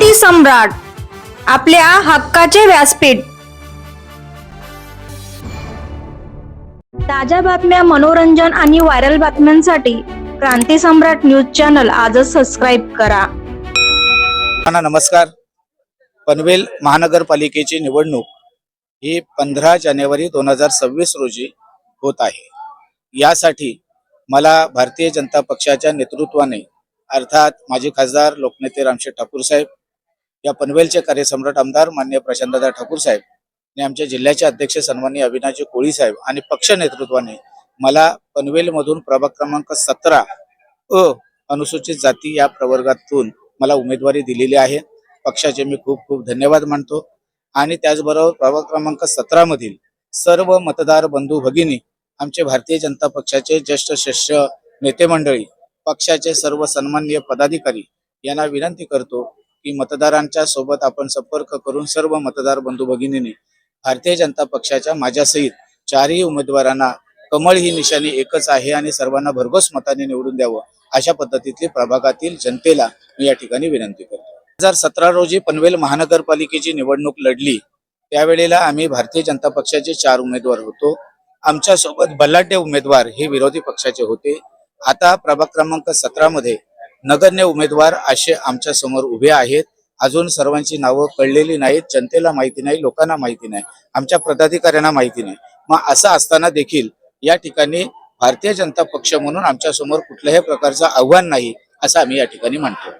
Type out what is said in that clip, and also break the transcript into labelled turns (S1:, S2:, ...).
S1: क्रांती सम्राट आपल्या हक्काचे व्यासपीठ. ताज्या बातम्या मनोरंजन आणि व्हायरल बातम्यांसाठी क्रांती सम्राट न्यूज चॅनल आजच सबस्क्राईब करा.
S2: नमस्कार. पनवेल महानगरपालिकेची निवडणूक ही पंधरा जानेवारी दोन हजार सव्वीस रोजी होत आहे. यासाठी मला भारतीय जनता पक्षाच्या नेतृत्वाने अर्थात माजी खासदार लोकनेते रामशेठ ठाकूर साहेब या पनवेलचे कार्यसम्राट आमदार मान्य प्रशांतदा ठाकूर साहेब आणि आमच्या जिल्ह्याचे अध्यक्ष सन्मान्य अविनाजी कोळी साहेब आणि पक्ष नेतृत्वाने मला पनवेलमधून प्रभाग क्रमांक सतरा अ अनुसूचित जाती या प्रवर्गातून मला उमेदवारी दिलेली आहे. पक्षाचे मी खूप खूप धन्यवाद मानतो. आणि त्याचबरोबर प्रभाग क्रमांक सतरा मधील सर्व मतदार बंधू भगिनी आमचे भारतीय जनता पक्षाचे ज्येष्ठ शिष्य नेते मंडळी पक्षाचे सर्व सन्मान्य पदाधिकारी यांना विनंती करतो की मतदारांच्या सोबत आपण संपर्क करून सर्व मतदार बंधू भगिनींनी भारतीय जनता पक्षाच्या माझ्यासहित चारही उमेदवारांना कमळ ही निशाणी एकच आहे आणि सर्वांना भरघोस मताने निवडून द्यावं अशा पद्धतीतली प्रभागातील जनतेला मी या ठिकाणी विनंती करतो. दोन हजार सतरा रोजी पनवेल महानगरपालिकेची निवडणूक लढली. त्यावेळेला आम्ही भारतीय जनता पक्षाचे चार उमेदवार होतो. आमच्यासोबत बलाढ्य उमेदवार हे विरोधी पक्षाचे होते. आता प्रभाग क्रमांक सतरा मध्ये नगण्य उमेदवार असे आमच्यासमोर उभे आहेत. अजून सर्वांची नावं कळलेली नाहीत. जनतेला माहिती नाही लोकांना माहिती नाही आमच्या पदाधिकाऱ्यांना माहिती नाही. मग असं असताना देखील या ठिकाणी भारतीय जनता पक्ष म्हणून आमच्यासमोर कुठल्याही प्रकारचं आव्हान नाही असं आम्ही या ठिकाणी म्हणतो.